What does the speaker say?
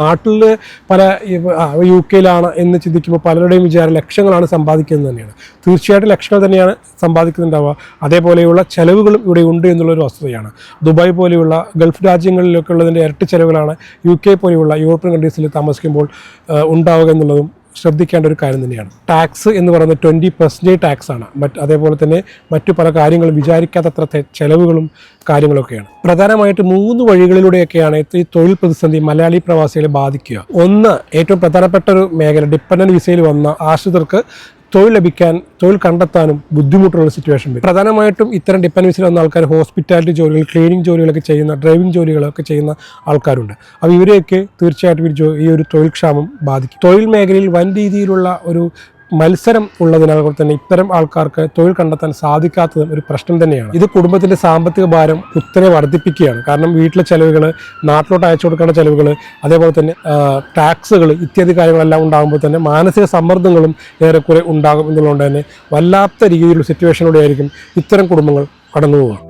നാട്ടിൽ പല യു കെയിലാണ് എന്ന് ചിന്തിക്കുമ്പോൾ പലരുടെയും വിചാരം ലക്ഷങ്ങളാണ് സമ്പാദിക്കുന്നത് തന്നെയാണ്. തീർച്ചയായിട്ടും ലക്ഷങ്ങൾ തന്നെയാണ് സമ്പാദിക്കുന്നുണ്ടാവുക. അതേപോലെയുള്ള ചെലവുകളും ഇവിടെ ഉണ്ട് എന്നുള്ളൊരു വസ്തുതയാണ്. ദുബായ് പോലെയുള്ള ഗൾഫ് രാജ്യങ്ങളിലൊക്കെ ഉള്ളതിന്റെ ഇരട്ടി ചെലവുകളാണ് യു കെ പോലെയുള്ള യൂറോപ്യൻ കൺട്രീസിൽ താമസിക്കുമ്പോൾ ഉണ്ടാവുക എന്നുള്ളതും ശ്രദ്ധിക്കേണ്ട ഒരു കാര്യം തന്നെയാണ്. ടാക്സ് എന്ന് പറയുന്നത് ട്വന്റി പെർസെന്റേജ് ടാക്സ് ആണ്. മറ്റ് അതേപോലെ തന്നെ മറ്റു പല കാര്യങ്ങളും വിചാരിക്കാത്തത്ര ചെലവുകളും കാര്യങ്ങളൊക്കെയാണ്. പ്രധാനമായിട്ട് മൂന്ന് വഴികളിലൂടെയൊക്കെയാണ് ഈ തൊഴിൽ പ്രതിസന്ധി മലയാളി പ്രവാസികളെ ബാധിക്കുക. ഒന്ന് ഏറ്റവും പ്രധാനപ്പെട്ട ഒരു മേഖല ഡിപ്പെൻഡന്റ് വിസയിൽ വന്ന ആശ്രിതർക്ക് തൊഴിൽ ലഭിക്കാൻ തൊഴിൽ കണ്ടെത്താനും ബുദ്ധിമുട്ടുള്ള സിറ്റുവേഷൻ വരും. പ്രധാനമായിട്ടും ഇത്തരം ഡിപ്പെൻഡൻസിൽ വന്ന ആൾക്കാർ ഹോസ്പിറ്റാലിറ്റി ജോലികൾ ക്ലീനിങ് ജോലികളൊക്കെ ചെയ്യുന്ന ഡ്രൈവിംഗ് ജോലികളൊക്കെ ചെയ്യുന്ന ആൾക്കാരുണ്ട്. അപ്പോൾ ഇവരെയൊക്കെ തീർച്ചയായിട്ടും ഈ ഒരു തൊഴിൽ ക്ഷാമം ബാധിക്കും. തൊഴിൽ മേഖലയിൽ വൻ രീതിയിലുള്ള ഒരു മത്സരം ഉള്ളതിനാൽ കൊണ്ട് തന്നെ ഇത്തരം ആൾക്കാർക്ക് തൊഴിൽ കണ്ടെത്താൻ സാധിക്കാത്തതും ഒരു പ്രശ്നം തന്നെയാണ്. ഇത് കുടുംബത്തിന്റെ സാമ്പത്തിക ഭാരം കുത്തനെ വർദ്ധിപ്പിക്കുകയാണ്. കാരണം വീട്ടിലെ ചെലവുകൾ നാട്ടിലോട്ട് അയച്ചു കൊടുക്കേണ്ട ചെലവുകൾ അതേപോലെ തന്നെ ടാക്സുകൾ ഇത്യാദി കാര്യങ്ങളെല്ലാം ഉണ്ടാകുമ്പോൾ തന്നെ മാനസിക സമ്മർദ്ദങ്ങളും ഏറെക്കുറെ ഉണ്ടാകും എന്നുള്ളതുകൊണ്ട് തന്നെ വല്ലാത്ത രീതിയിലുള്ള സിറ്റുവേഷനിലൂടെ ആയിരിക്കും ഇത്തരം കുടുംബങ്ങൾ കടന്നു പോവുക